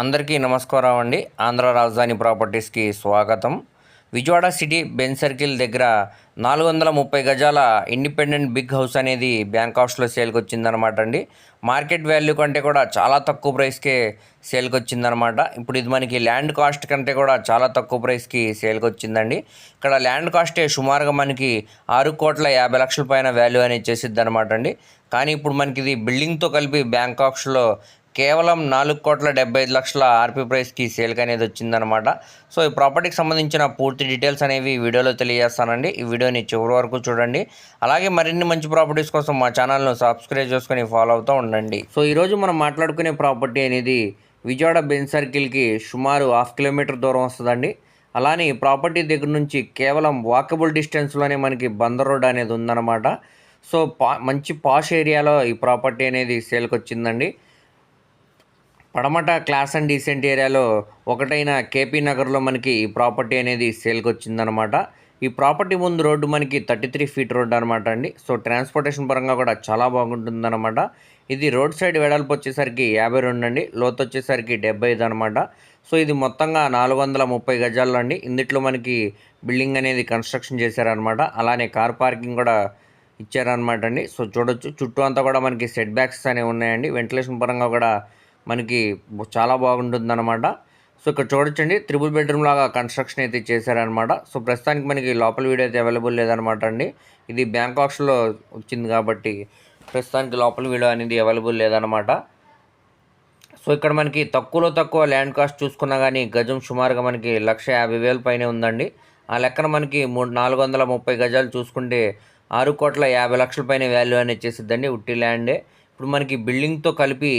అందరికీ నమస్కారం అండి. ఆంధ్ర రాజధాని ప్రాపర్టీస్కి స్వాగతం. విజయవాడ సిటీ బెన్ సర్కిల్ దగ్గర నాలుగు వందల ముప్పై గజాల ఇండిపెండెంట్ బిగ్ హౌస్ అనేది బ్యాంక్ హౌస్లో సేల్కి వచ్చిందనమాట అండి. మార్కెట్ వాల్యూ కంటే కూడా చాలా తక్కువ ప్రైస్కే సేల్కి వచ్చిందనమాట ఇప్పుడు ఇది మనకి ల్యాండ్ కాస్ట్ కంటే కూడా చాలా తక్కువ ప్రైస్కి సేల్కి వచ్చిందండి ఇక్కడ ల్యాండ్ కాస్టే సుమారుగా మనకి ఆరు కోట్ల యాభై లక్షల పైన వాల్యూ అనేది చేసిద్ది అనమాట అండి. కానీ ఇప్పుడు మనకి ఇది బిల్డింగ్తో కలిపి బ్యాంకాక్స్లో కేవలం నాలుగు కోట్ల డెబ్బై ఐదు లక్షల ఆర్పీ ప్రైస్కి సేల్కి అనేది వచ్చిందనమాట సో ఈ ప్రాపర్టీకి సంబంధించిన పూర్తి డీటెయిల్స్ అనేవి ఈ వీడియోలో తెలియజేస్తానండి. ఈ వీడియోని చివరి వరకు చూడండి. అలాగే మరిన్ని మంచి ప్రాపర్టీస్ కోసం మా ఛానల్ను సబ్స్క్రైబ్ చేసుకుని ఫాలో అవుతూ ఉండండి. సో ఈరోజు మనం మాట్లాడుకునే ప్రాపర్టీ అనేది విజయవాడ బెన్ సర్కిల్కి సుమారు హాఫ్ కిలోమీటర్ దూరం వస్తుందండి. అలానే ఈ ప్రాపర్టీ దగ్గర నుంచి కేవలం వాకబుల్ డిస్టెన్స్లోనే మనకి బందర్ రోడ్ అనేది ఉందన్నమాట. సో పా మంచి పాష్ ఏరియాలో ఈ ప్రాపర్టీ అనేది సేల్కి వచ్చిందండి పడమట క్లాస్ అండ్ డీసెంట్ ఏరియాలో ఒకటైన కేపీ నగర్లో మనకి ఈ ప్రాపర్టీ అనేది సేల్కి వచ్చిందనమాట ఈ ప్రాపర్టీ ముందు రోడ్డు మనకి థర్టీ త్రీ ఫీట్ రోడ్డు అనమాట అండి. సో ట్రాన్స్పోర్టేషన్ పరంగా కూడా చాలా బాగుంటుందన్నమాట ఇది రోడ్ సైడ్ వెడల్పు వచ్చేసరికి యాభై రెండు అండి. లోతు వచ్చేసరికి డెబ్బై ఐదు అనమాట. సో ఇది మొత్తంగా నాలుగు వందల ముప్పై గజాల్లో అండి. ఇందుట్లో మనకి బిల్డింగ్ అనేది కన్స్ట్రక్షన్ చేశారనమాట. అలానే కార్ పార్కింగ్ కూడా ఇచ్చారనమాట అండి. సో చూడొచ్చు. చుట్టూ అంతా కూడా మనకి సెట్ బ్యాక్స్ అనేవి ఉన్నాయండి. వెంటిలేషన్ పరంగా కూడా మనకి చాలా బాగుంటుంది అనమాట సో ఇక్కడ చూడొచ్చండి. త్రిబుల్ బెడ్రూమ్ లాగా కన్స్ట్రక్షన్ అయితే చేశారనమాట సో ప్రస్తుతానికి మనకి లోపల వీడియో అయితే అవైలబుల్ లేదనమాట అండి. ఇది బ్యాంకాక్స్లో వచ్చింది కాబట్టి ప్రస్తుతానికి లోపల వీడియో అనేది అవైలబుల్ లేదనమాట సో ఇక్కడ మనకి తక్కువలో తక్కువ ల్యాండ్ కాస్ట్ చూసుకున్నా కానీ గజం సుమారుగా మనకి లక్ష యాభై వేల పైనే ఉందండి. ఆ లెక్కన మనకి మూడు నాలుగు వందల ముప్పై గజాలు చూసుకుంటే ఆరు కోట్ల యాభై లక్షల పైన వాల్యూ అనేది చేసిద్దండి ఉట్టి ల్యాండే ఇప్పుడు మనకి బిల్డింగ్తో కలిపి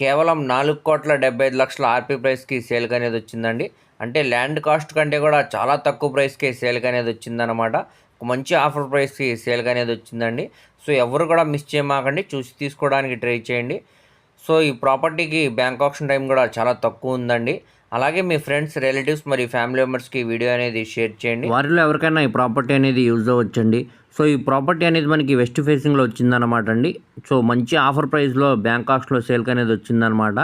కేవలం నాలుగు కోట్ల డెబ్బై ఐదు లక్షల ఆర్పీ ప్రైస్కి సేల్కి అనేది వచ్చిందండి. అంటే ల్యాండ్ కాస్ట్ కంటే కూడా చాలా తక్కువ ప్రైస్కి సేల్కి అనేది వచ్చిందనమాట మంచి ఆఫర్ ప్రైస్కి సేల్కి అనేది వచ్చిందండి. సో ఎవరు కూడా మిస్ చేయమాకండి. చూసి తీసుకోవడానికి ట్రై చేయండి. సో ఈ ప్రాపర్టీకి బ్యాంక్ ఆప్షన్ టైం కూడా చాలా తక్కువ ఉందండి. అలాగే మీ ఫ్రెండ్స్ రిలేటివ్స్ మరియు ఫ్యామిలీ మెంబర్స్కి వీడియో అనేది షేర్ చేయండి. వారిలో ఎవరికైనా ఈ ప్రాపర్టీ అనేది యూజ్ అవ్వచ్చండి. సో ఈ ప్రాపర్టీ అనేది మనకి వెస్ట్ ఫేసింగ్లో వచ్చిందనమాట అండి. సో మంచి ఆఫర్ ప్రైస్లో బ్యాంకాక్స్లో సేల్కి అనేది వచ్చిందనమాట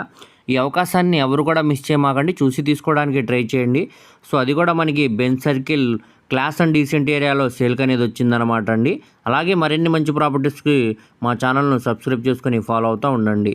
ఈ అవకాశాన్ని ఎవరు కూడా మిస్ చేయమాకండి. చూసి తీసుకోవడానికి ట్రై చేయండి. సో అది కూడా మనకి బెన్ సర్కిల్ క్లాస్ అండ్ డీసెంట్ ఏరియాలో సేల్కి అనేది వచ్చిందనమాట అండి. అలాగే మరిన్ని మంచి ప్రాపర్టీస్కి మా ఛానల్ను సబ్స్క్రైబ్ చేసుకొని ఫాలో అవుతూ ఉండండి.